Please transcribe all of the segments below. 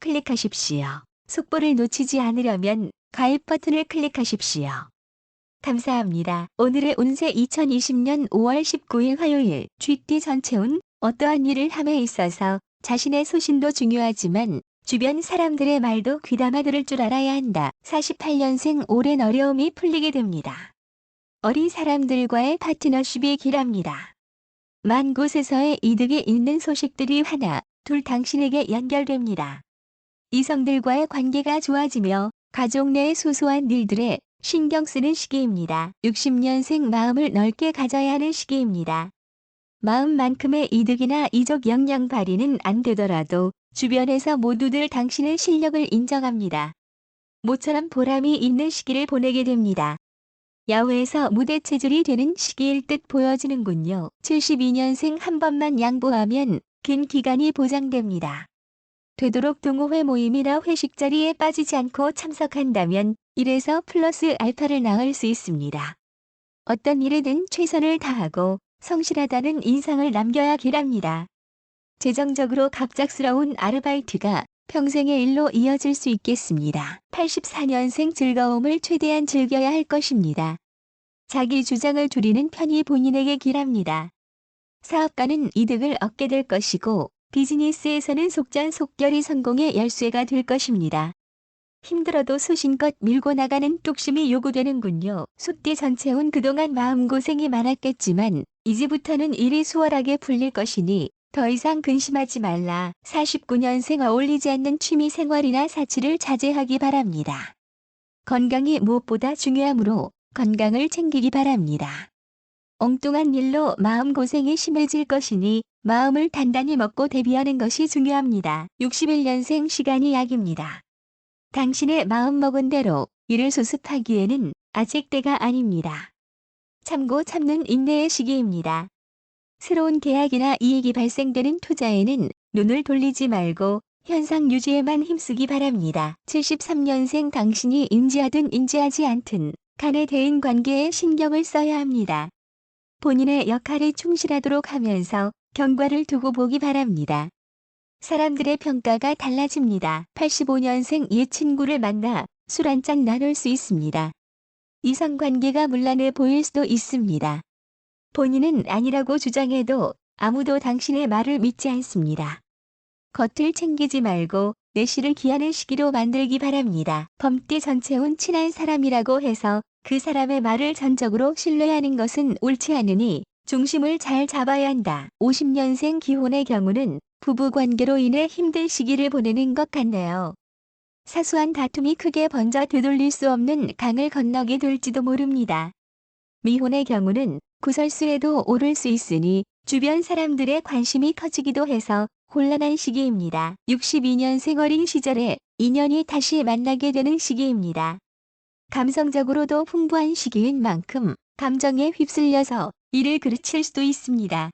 클릭하십시오. 속보를 놓치지 않으려면 가입 버튼을 클릭하십시오. 감사합니다. 오늘의 운세 2020년 5월 19일 화요일 쥐띠 전체운 어떠한 일을 함에 있어서 자신의 소신도 중요하지만 주변 사람들의 말도 귀담아 들을 줄 알아야 한다. 48년생 오랜 어려움이 풀리게 됩니다. 어린 사람들과의 파트너십이 길합니다. 만 곳에서의 이득이 있는 소식들이 하나, 둘 당신에게 연결됩니다. 이성들과의 관계가 좋아지며 가족 내의 소소한 일들에 신경 쓰는 시기입니다. 60년생 마음을 넓게 가져야 하는 시기입니다. 마음만큼의 이득이나 이적 영향 발휘는 안 되더라도 주변에서 모두들 당신의 실력을 인정합니다. 모처럼 보람이 있는 시기를 보내게 됩니다. 야외에서 무대 체질이 되는 시기일 듯 보여지는군요. 72년생 한 번만 양보하면 긴 기간이 보장됩니다. 되도록 동호회 모임이나 회식 자리에 빠지지 않고 참석한다면 1에서 플러스 알파를 낳을 수 있습니다. 어떤 일에든 최선을 다하고 성실하다는 인상을 남겨야 길합니다. 재정적으로 갑작스러운 아르바이트가 평생의 일로 이어질 수 있겠습니다. 84년생 즐거움을 최대한 즐겨야 할 것입니다. 자기 주장을 줄이는 편이 본인에게 길합니다. 사업가는 이득을 얻게 될 것이고 비즈니스에서는 속전속결이 성공의 열쇠가 될 것입니다. 힘들어도 소신껏 밀고 나가는 뚝심이 요구되는군요. 숫띠 전체운 그동안 마음고생이 많았겠지만 이제부터는 일이 수월하게 풀릴 것이니 더 이상 근심하지 말라. 49년생 어울리지 않는 취미 생활이나 사치를 자제하기 바랍니다. 건강이 무엇보다 중요하므로 건강을 챙기기 바랍니다. 엉뚱한 일로 마음고생이 심해질 것이니 마음을 단단히 먹고 대비하는 것이 중요합니다. 61년생 시간이 약입니다. 당신의 마음먹은 대로 일을 수습하기에는 아직 때가 아닙니다. 참고 참는 인내의 시기입니다. 새로운 계약이나 이익이 발생되는 투자에는 눈을 돌리지 말고 현상 유지에만 힘쓰기 바랍니다. 73년생 당신이 인지하든 인지하지 않든 간의 대인 관계에 신경을 써야 합니다. 본인의 역할에 충실하도록 하면서 경과를 두고 보기 바랍니다. 사람들의 평가가 달라집니다. 85년생 옛 친구를 만나 술 한 잔 나눌 수 있습니다. 이성관계가 문란해 보일 수도 있습니다. 본인은 아니라고 주장해도 아무도 당신의 말을 믿지 않습니다. 겉을 챙기지 말고 내실을 기하는 시기로 만들기 바랍니다. 범띠 전체운 친한 사람이라고 해서 그 사람의 말을 전적으로 신뢰하는 것은 옳지 않으니 중심을 잘 잡아야 한다. 50년생 기혼의 경우는 부부관계로 인해 힘든 시기를 보내는 것 같네요. 사소한 다툼이 크게 번져 되돌릴 수 없는 강을 건너게 될지도 모릅니다. 미혼의 경우는 구설수에도 오를 수 있으니 주변 사람들의 관심이 커지기도 해서 곤란한 시기입니다. 62년생 어린 시절에 인연이 다시 만나게 되는 시기입니다. 감성적으로도 풍부한 시기인 만큼 감정에 휩쓸려서 일을 그르칠 수도 있습니다.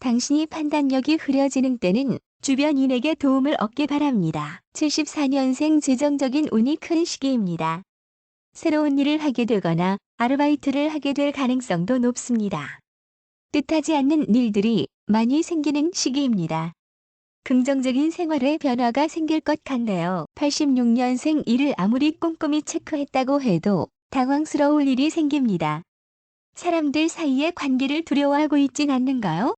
당신이 판단력이 흐려지는 때는 주변인에게 도움을 얻기 바랍니다. 74년생 재정적인 운이 큰 시기입니다. 새로운 일을 하게 되거나 아르바이트를 하게 될 가능성도 높습니다. 뜻하지 않는 일들이 많이 생기는 시기입니다. 긍정적인 생활에 변화가 생길 것 같네요. 86년생 일을 아무리 꼼꼼히 체크했다고 해도 당황스러울 일이 생깁니다. 사람들 사이의 관계를 두려워하고 있진 않는가요?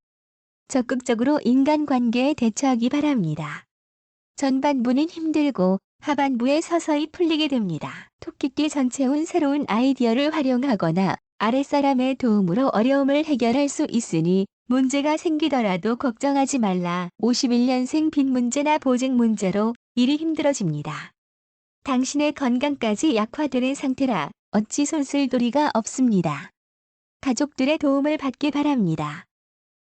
적극적으로 인간관계에 대처하기 바랍니다. 전반부는 힘들고 하반부에 서서히 풀리게 됩니다. 토끼띠 전체 운 새로운 아이디어를 활용하거나 아랫사람의 도움으로 어려움을 해결할 수 있으니 문제가 생기더라도 걱정하지 말라. 51년생 빚 문제나 보증 문제로 일이 힘들어집니다. 당신의 건강까지 약화되는 상태라 어찌 손쓸 도리가 없습니다. 가족들의 도움을 받기 바랍니다.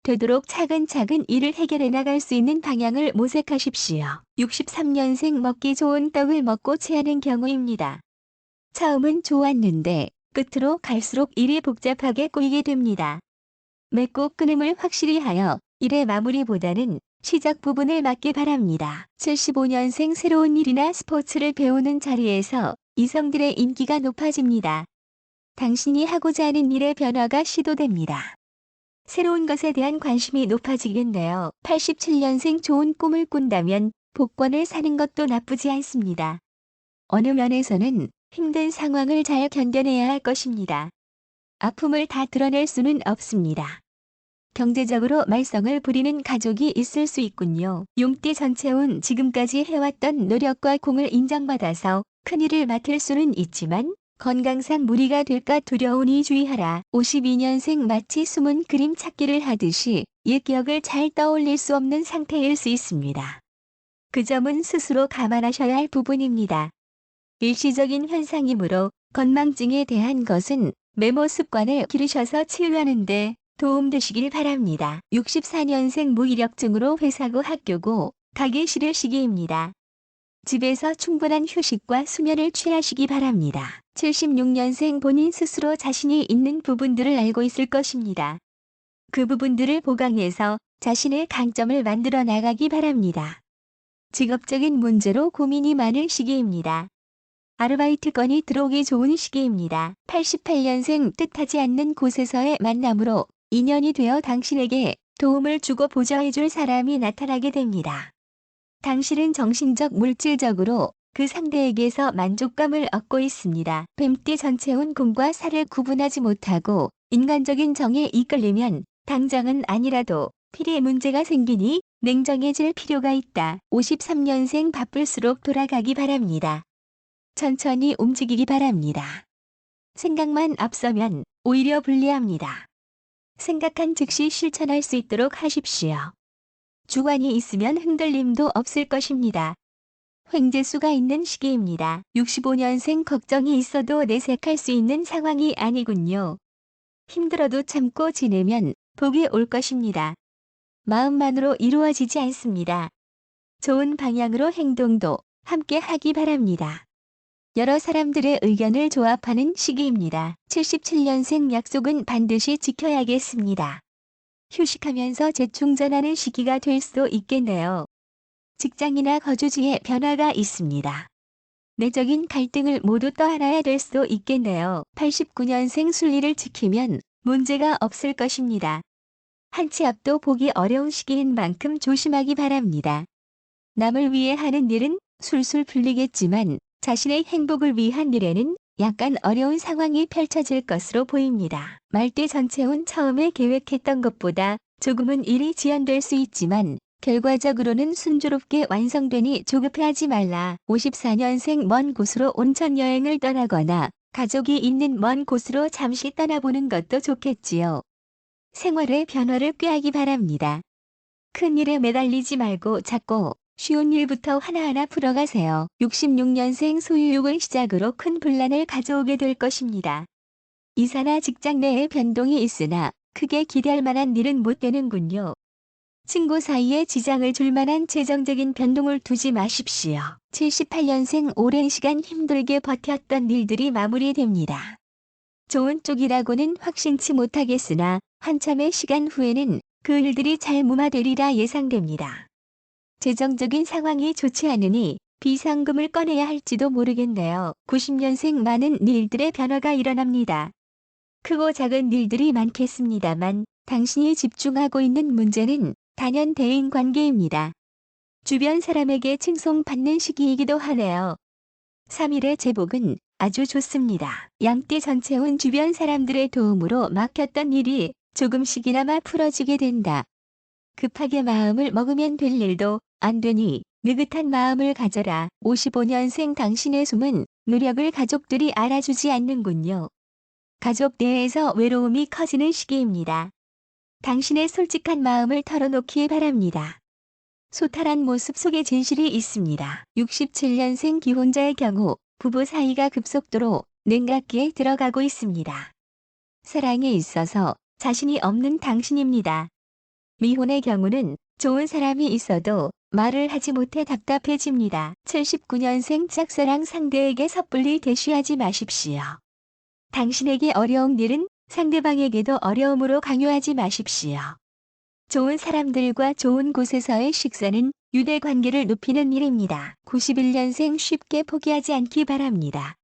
되도록 차근차근 일을 해결해 나갈 수 있는 방향을 모색하십시오. 63년생 먹기 좋은 떡을 먹고 체하는 경우입니다. 처음은 좋았는데 끝으로 갈수록 일이 복잡하게 꼬이게 됩니다. 맺고 끊음을 확실히 하여 일의 마무리보다는 시작 부분을 맡기 바랍니다. 75년생 새로운 일이나 스포츠를 배우는 자리에서 이성들의 인기가 높아집니다. 당신이 하고자 하는 일의 변화가 시도됩니다. 새로운 것에 대한 관심이 높아지겠네요. 87년생 좋은 꿈을 꾼다면 복권을 사는 것도 나쁘지 않습니다. 어느 면에서는 힘든 상황을 잘 견뎌내야 할 것입니다. 아픔을 다 드러낼 수는 없습니다. 경제적으로 말썽을 부리는 가족이 있을 수 있군요. 용띠 전체운 지금까지 해왔던 노력과 공을 인정받아서 큰일을 맡을 수는 있지만 건강상 무리가 될까 두려우니 주의하라. 52년생 마치 숨은 그림 찾기를 하듯이 옛 기억을 잘 떠올릴 수 없는 상태일 수 있습니다. 그 점은 스스로 감안하셔야 할 부분입니다. 일시적인 현상이므로 건망증에 대한 것은 메모 습관을 기르셔서 치유하는데 도움되시길 바랍니다. 64년생 무이력증으로 회사고 학교고 가기 싫을 시기입니다. 집에서 충분한 휴식과 수면을 취하시기 바랍니다. 76년생 본인 스스로 자신이 있는 부분들을 알고 있을 것입니다. 그 부분들을 보강해서 자신의 강점을 만들어 나가기 바랍니다. 직업적인 문제로 고민이 많을 시기입니다. 아르바이트 건이 들어오기 좋은 시기입니다. 88년생 뜻하지 않는 곳에서의 만남으로 인연이 되어 당신에게 도움을 주고 보좌해줄 사람이 나타나게 됩니다. 당신은 정신적 물질적으로 그 상대에게서 만족감을 얻고 있습니다. 뱀띠 전체운 공과 사를 구분하지 못하고 인간적인 정에 이끌리면 당장은 아니라도 필의 문제가 생기니 냉정해질 필요가 있다. 53년생 바쁠수록 돌아가기 바랍니다. 천천히 움직이기 바랍니다. 생각만 앞서면 오히려 불리합니다. 생각한 즉시 실천할 수 있도록 하십시오. 주관이 있으면 흔들림도 없을 것입니다. 횡재수가 있는 시기입니다. 65년생 걱정이 있어도 내색할 수 있는 상황이 아니군요. 힘들어도 참고 지내면 복이 올 것입니다. 마음만으로 이루어지지 않습니다. 좋은 방향으로 행동도 함께 하기 바랍니다. 여러 사람들의 의견을 조합하는 시기입니다. 77년생 약속은 반드시 지켜야겠습니다. 휴식하면서 재충전하는 시기가 될 수 있겠네요. 직장이나 거주지에 변화가 있습니다. 내적인 갈등을 모두 떠안아야 될 수도 있겠네요. 89년생 순리를 지키면 문제가 없을 것입니다. 한치 앞도 보기 어려운 시기인 만큼 조심하기 바랍니다. 남을 위해 하는 일은 술술 풀리겠지만 자신의 행복을 위한 일에는 약간 어려운 상황이 펼쳐질 것으로 보입니다. 말띠 전체운 처음에 계획했던 것보다 조금은 일이 지연될 수 있지만 결과적으로는 순조롭게 완성되니 조급해하지 말라. 54년생 먼 곳으로 온천 여행을 떠나거나 가족이 있는 먼 곳으로 잠시 떠나보는 것도 좋겠지요. 생활의 변화를 꾀하기 바랍니다. 큰 일에 매달리지 말고 작고 쉬운 일부터 하나하나 풀어가세요. 66년생 소유욕을 시작으로 큰 분란을 가져오게 될 것입니다. 이사나 직장 내에 변동이 있으나 크게 기대할 만한 일은 못 되는군요. 친구 사이에 지장을 줄 만한 재정적인 변동을 두지 마십시오. 78년생 오랜 시간 힘들게 버텼던 일들이 마무리됩니다. 좋은 쪽이라고는 확신치 못하겠으나 한참의 시간 후에는 그 일들이 잘 무마되리라 예상됩니다. 재정적인 상황이 좋지 않으니 비상금을 꺼내야 할지도 모르겠네요. 90년생 많은 일들의 변화가 일어납니다. 크고 작은 일들이 많겠습니다만 당신이 집중하고 있는 문제는 단연 대인 관계입니다. 주변 사람에게 칭송받는 시기이기도 하네요. 3일의 제복은 아주 좋습니다. 양띠 전체운 주변 사람들의 도움으로 막혔던 일이 조금씩이나마 풀어지게 된다. 급하게 마음을 먹으면 될 일도 안 되니 느긋한 마음을 가져라. 55년생 당신의 숨은 노력을 가족들이 알아주지 않는군요. 가족 내에서 외로움이 커지는 시기입니다. 당신의 솔직한 마음을 털어놓기 바랍니다. 소탈한 모습 속에 진실이 있습니다. 67년생 기혼자의 경우 부부 사이가 급속도로 냉각기에 들어가고 있습니다. 사랑에 있어서 자신이 없는 당신입니다. 미혼의 경우는 좋은 사람이 있어도 말을 하지 못해 답답해집니다. 79년생 짝사랑 상대에게 섣불리 대쉬하지 마십시오. 당신에게 어려운 일은 상대방에게도 어려움으로 강요하지 마십시오. 좋은 사람들과 좋은 곳에서의 식사는 유대 관계를 높이는 일입니다. 91년생 쉽게 포기하지 않기 바랍니다.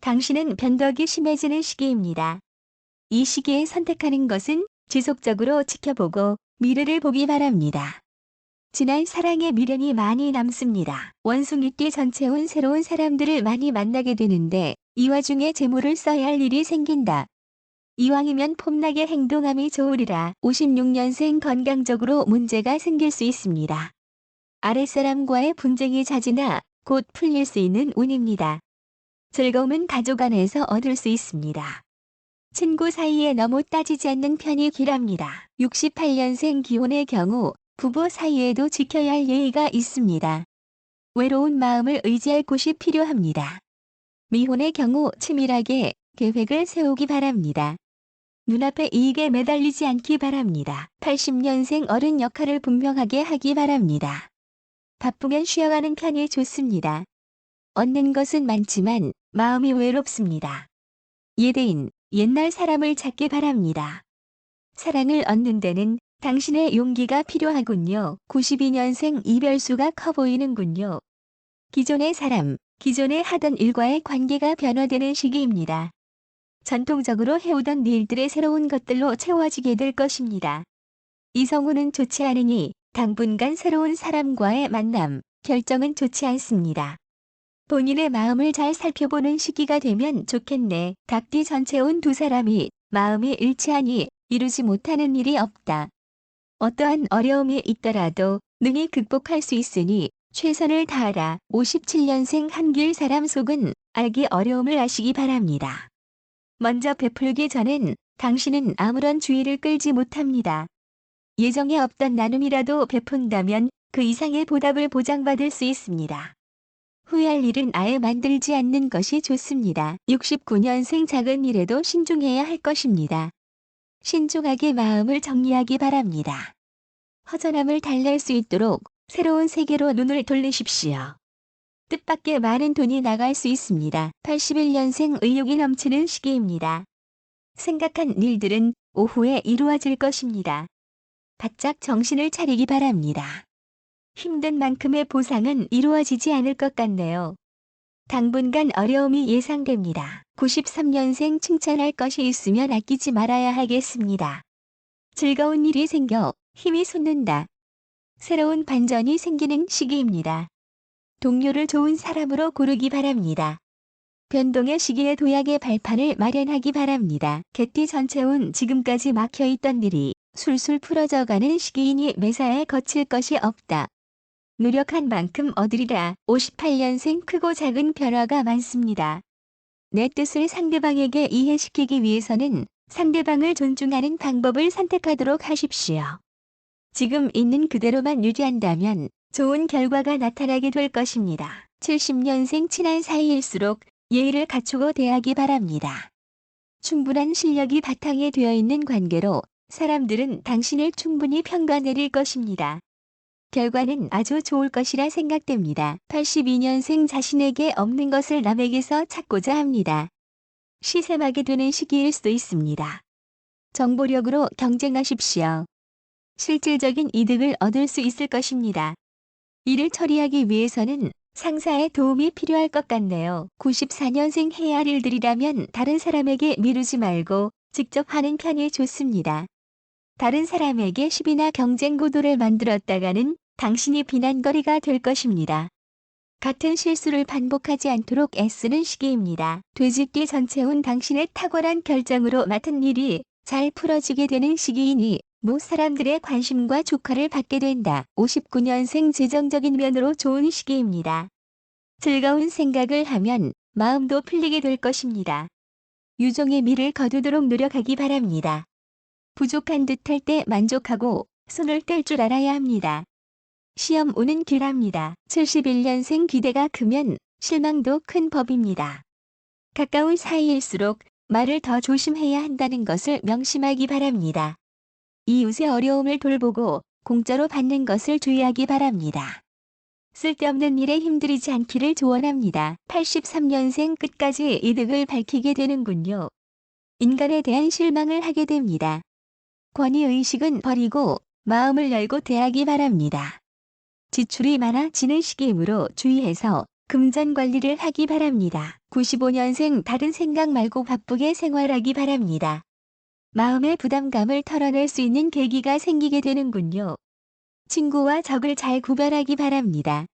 당신은 변덕이 심해지는 시기입니다. 이 시기에 선택하는 것은 지속적으로 지켜보고 미래를 보기 바랍니다. 지난 사랑의 미련이 많이 남습니다. 원숭이띠 전체운 새로운 사람들을 많이 만나게 되는데 이 와중에 재물을 써야 할 일이 생긴다. 이왕이면 폼나게 행동함이 좋으리라 56년생 건강적으로 문제가 생길 수 있습니다. 아랫사람과의 분쟁이 잦으나 곧 풀릴 수 있는 운입니다. 즐거움은 가족 안에서 얻을 수 있습니다. 친구 사이에 너무 따지지 않는 편이 길합니다. 68년생 기혼의 경우 부부 사이에도 지켜야 할 예의가 있습니다. 외로운 마음을 의지할 곳이 필요합니다. 미혼의 경우 치밀하게 계획을 세우기 바랍니다. 눈앞의 이익에 매달리지 않기 바랍니다. 80년생 어른 역할을 분명하게 하기 바랍니다. 바쁘면 쉬어가는 편이 좋습니다. 얻는 것은 많지만 마음이 외롭습니다. 예대인, 옛날 사람을 찾기 바랍니다. 사랑을 얻는 데는 당신의 용기가 필요하군요. 92년생 이별수가 커 보이는군요. 기존의 사람, 기존에 하던 일과의 관계가 변화되는 시기입니다. 전통적으로 해오던 일들의 새로운 것들로 채워지게 될 것입니다. 이성우는 좋지 않으니 당분간 새로운 사람과의 만남, 결정은 좋지 않습니다. 본인의 마음을 잘 살펴보는 시기가 되면 좋겠네. 닭띠 전체 온 두 사람이 마음이 일치하니 이루지 못하는 일이 없다. 어떠한 어려움이 있더라도 능히 극복할 수 있으니 최선을 다하라. 57년생 한길 사람 속은 알기 어려움을 아시기 바랍니다. 먼저 베풀기 전엔 당신은 아무런 주의를 끌지 못합니다. 예정에 없던 나눔이라도 베푼다면 그 이상의 보답을 보장받을 수 있습니다. 후회할 일은 아예 만들지 않는 것이 좋습니다. 69년생 작은 일에도 신중해야 할 것입니다. 신중하게 마음을 정리하기 바랍니다. 허전함을 달랠 수 있도록 새로운 세계로 눈을 돌리십시오. 뜻밖의 많은 돈이 나갈 수 있습니다. 81년생 의욕이 넘치는 시기입니다. 생각한 일들은 오후에 이루어질 것입니다. 바짝 정신을 차리기 바랍니다. 힘든 만큼의 보상은 이루어지지 않을 것 같네요. 당분간 어려움이 예상됩니다. 93년생 칭찬할 것이 있으면 아끼지 말아야 하겠습니다. 즐거운 일이 생겨 힘이 솟는다. 새로운 반전이 생기는 시기입니다. 동료를 좋은 사람으로 고르기 바랍니다. 변동의 시기에 도약의 발판을 마련하기 바랍니다. 개띠 전체운 지금까지 막혀있던 일이 술술 풀어져가는 시기이니 매사에 거칠 것이 없다. 노력한 만큼 얻으리라. 58년생 크고 작은 변화가 많습니다. 내 뜻을 상대방에게 이해시키기 위해서는 상대방을 존중하는 방법을 선택하도록 하십시오. 지금 있는 그대로만 유지한다면 좋은 결과가 나타나게 될 것입니다. 70년생 친한 사이일수록 예의를 갖추고 대하기 바랍니다. 충분한 실력이 바탕에 되어 있는 관계로 사람들은 당신을 충분히 평가 내릴 것입니다. 결과는 아주 좋을 것이라 생각됩니다. 82년생 자신에게 없는 것을 남에게서 찾고자 합니다. 시샘하게 되는 시기일 수도 있습니다. 정보력으로 경쟁하십시오. 실질적인 이득을 얻을 수 있을 것입니다. 이를 처리하기 위해서는 상사의 도움이 필요할 것 같네요. 94년생 해야 할 일들이라면 다른 사람에게 미루지 말고 직접 하는 편이 좋습니다. 다른 사람에게 시비나 경쟁 구도를 만들었다가는 당신이 비난거리가 될 것입니다. 같은 실수를 반복하지 않도록 애쓰는 시기입니다. 돼지띠 전체운 당신의 탁월한 결정으로 맡은 일이 잘 풀어지게 되는 시기이니 모 사람들의 관심과 조카를 받게 된다. 59년생 재정적인 면으로 좋은 시기입니다. 즐거운 생각을 하면 마음도 풀리게 될 것입니다. 유종의 미를 거두도록 노력하기 바랍니다. 부족한 듯할 때 만족하고 손을 뗄 줄 알아야 합니다. 시험 오는 길합니다. 71년생 기대가 크면 실망도 큰 법입니다. 가까운 사이일수록 말을 더 조심해야 한다는 것을 명심하기 바랍니다. 이웃의 어려움을 돌보고 공짜로 받는 것을 주의하기 바랍니다. 쓸데없는 일에 힘들이지 않기를 조언합니다. 83년생 끝까지 이득을 밝히게 되는군요. 인간에 대한 실망을 하게 됩니다. 권위의식은 버리고 마음을 열고 대하기 바랍니다. 지출이 많아지는 시기이므로 주의해서 금전 관리를 하기 바랍니다. 95년생 다른 생각 말고 바쁘게 생활하기 바랍니다. 마음의 부담감을 털어낼 수 있는 계기가 생기게 되는군요. 친구와 적을 잘 구별하기 바랍니다.